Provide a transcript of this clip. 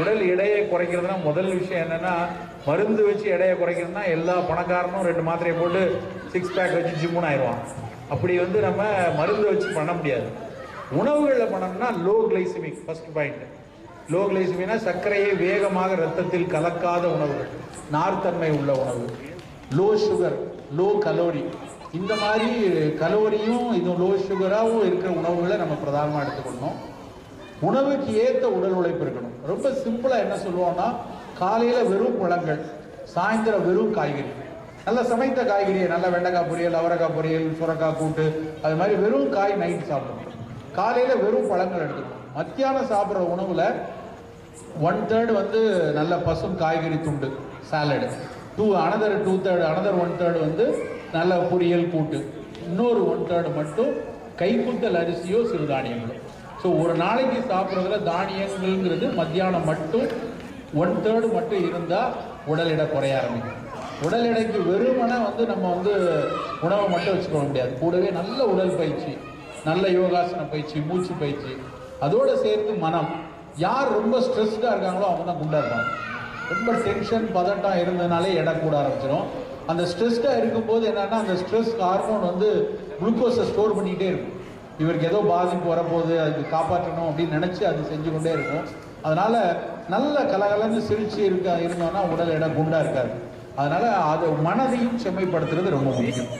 உடல் எடையை குறைக்கிறதுனா முதல் விஷயம் என்னன்னா மருந்து வச்சு எடையை குறைக்கிறதுனா எல்லா பணக்காரனும் ரெண்டு மாத்திரையை போட்டு சிக்ஸ் பேக் வச்சு ஜிம்முன்னு ஆயிடுவான். அப்படி வந்து நம்ம மருந்து வச்சு பண்ண முடியாது. உணவுகளில் பண்ணோம்னா low glycemic first point low கிளைசிமிக்னா சர்க்கரையை வேகமாக ரத்தத்தில் கலக்காத உணவு நார்த்தன்மை உள்ள உணவு. லோ சுகர் லோ கலோரி இந்த மாதிரி கலோரியும் இதுவும் லோ சுகராகவும் இருக்கிற உணவுகளை நம்ம பிரதானமாக எடுத்துக்கணும். உணவுக்கு ஏற்ற உடல் உழைப்பு இருக்கணும். ரொம்ப சிம்பிளாக என்ன சொல்லுவோம்னா காலையில் வெறும் பழங்கள் சாயந்தரம் வெறும் காய்கறி. நல்ல சமைத்த காய்கறியை நல்ல வெண்டைக்காய் பொரியல் அவரைக்காய் பொரியல் சுரக்காய் கூட்டு அது மாதிரி வெறும் காய் நைட் சாப்பிடணும். காலையில் வெறும் பழங்கள் எடுத்துக்கணும். மத்தியானம் சாப்பிட்ற உணவில் ஒன் தேர்ட் வந்து நல்ல பசும் காய்கறி துண்டு salad two another two third another one third வந்து நல்ல பொரியல் கூட்டு. இன்னொரு ஒன் தேர்டு மட்டும் கைக்குத்தல் அரிசியோ சிறுதானியங்களோ. ஸோ ஒரு நாளைக்கு சாப்பிட்றதுல தானியங்கள்ங்கிறது மத்தியானம் மட்டும் ஒன் தேர்டு மட்டும் இருந்தால் உடல் எடை குறைய ஆரம்பிக்கும். உடல் எடைக்கு வெறுமனை வந்து நம்ம வந்து உணவை மட்டும் வச்சுக்க முடியாது. கூடவே நல்ல உடல் பயிற்சி நல்ல யோகாசன பயிற்சி மூச்சு பயிற்சி. அதோடு சேர்த்து மனம். யார் ரொம்ப ஸ்ட்ரெஸ்டாக இருக்காங்களோ அவங்க தான் குண்டாக இருப்பாங்க. ரொம்ப டென்ஷன் பதட்டம் இருந்ததுனாலே எடை கூட ஆரம்பிச்சிடும் அந்த ஸ்ட்ரெஸ்டாக இருக்கும்போது என்னென்னா அந்த ஸ்ட்ரெஸ் ஹார்மோன் வந்து குளுக்கோஸை ஸ்டோர் பண்ணிக்கிட்டே இருக்கும். இவருக்கு ஏதோ பாதிப்பு வரப்போகுது அதுக்கு காப்பாற்றணும் அப்படின்னு நினச்சி அது செஞ்சு கொண்டே இருக்கும். அதனால் நல்ல கலகலன்னு சிரிச்சு இருக்க இருந்தோன்னா உடல் இடம் குண்டாக இருக்காது. அதனால் அது மனதையும் செம்மைப்படுத்துறது ரொம்ப முக்கியம்.